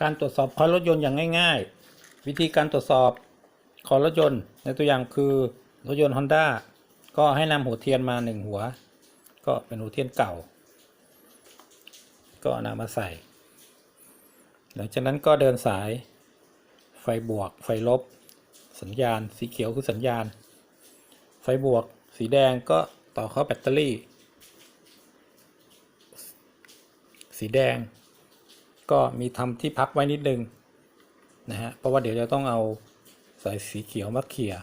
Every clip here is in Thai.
การตรวจสอบคอยรถยนต์อย่างง่าย ๆ วิธีการตรวจสอบคอยรถยนต์ ในตัวอย่างคือรถยนต์ Honda ก็ให้นำหัวเทียนมาหนึ่งหัว ก็เป็นหัวเทียนเก่า ก็นำมาใส่ หลังจากนั้นก็เดินสายไฟบวก ไฟลบ สัญญาณ สีเขียวคือสัญญาณ ไฟบวก สีแดงก็ต่อเข้าแบตเตอรี่ สีแดง ก็มีทำที่พักไว้นิดนึงนะฮะเพราะว่าเดี๋ยวจะต้องเอาสายสีเขียวมาเขี่ย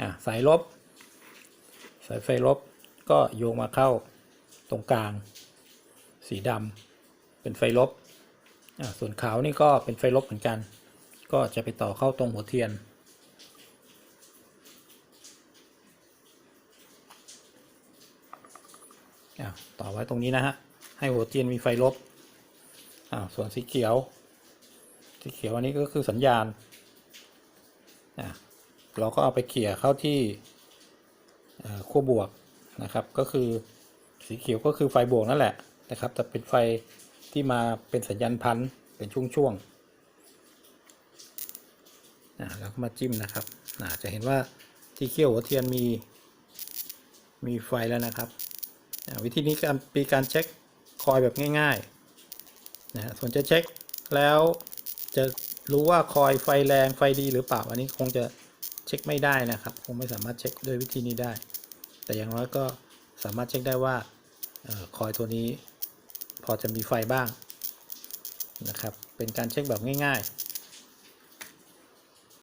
อะสายลบ สายไฟลบก็โยงมาเข้าตรงกลาง สีดำเป็นไฟลบอะส่วนขาวนี่ก็เป็นไฟลบเหมือนกัน ก็จะไปต่อเข้าตรงหัวเทียนอะต่อไว้ตรงนี้นะฮะให้หัวเทียนมีไฟลบ อ่าส่วนสีเขียว สีเขียวอันนี้ก็คือสัญญาณอะเราก็เอาไปเขี่ยเข้าที่ขั้วบวกนะครับ ก็คือสีเขียวก็คือไฟบวกนั่นแหละนะครับแต่เป็นไฟที่มาเป็นสัญญาณพันเป็นช่วงๆอ่าแล้วก็มาจิ้มนะครับอ่าจะเห็นว่าที่เขี้ยวหัวเทียนมีมีไฟแล้วนะครับอ่าวิธีนี้การมีการเช็คคอยแบบง่าย ๆ นะฮะส่วนจะเช็คแล้วจะรู้ว่าคอยไฟแรงไฟดีหรือเปล่า อันนี้คงจะเช็คไม่ได้นะครับ คงไม่สามารถเช็คด้วยวิธีนี้ได้ แต่อย่างน้อยก็สามารถเช็คได้ว่าออคอยตัวนี้พอจะมีไฟบ้างนะครับ เป็นการเช็คแบบง่าย ๆ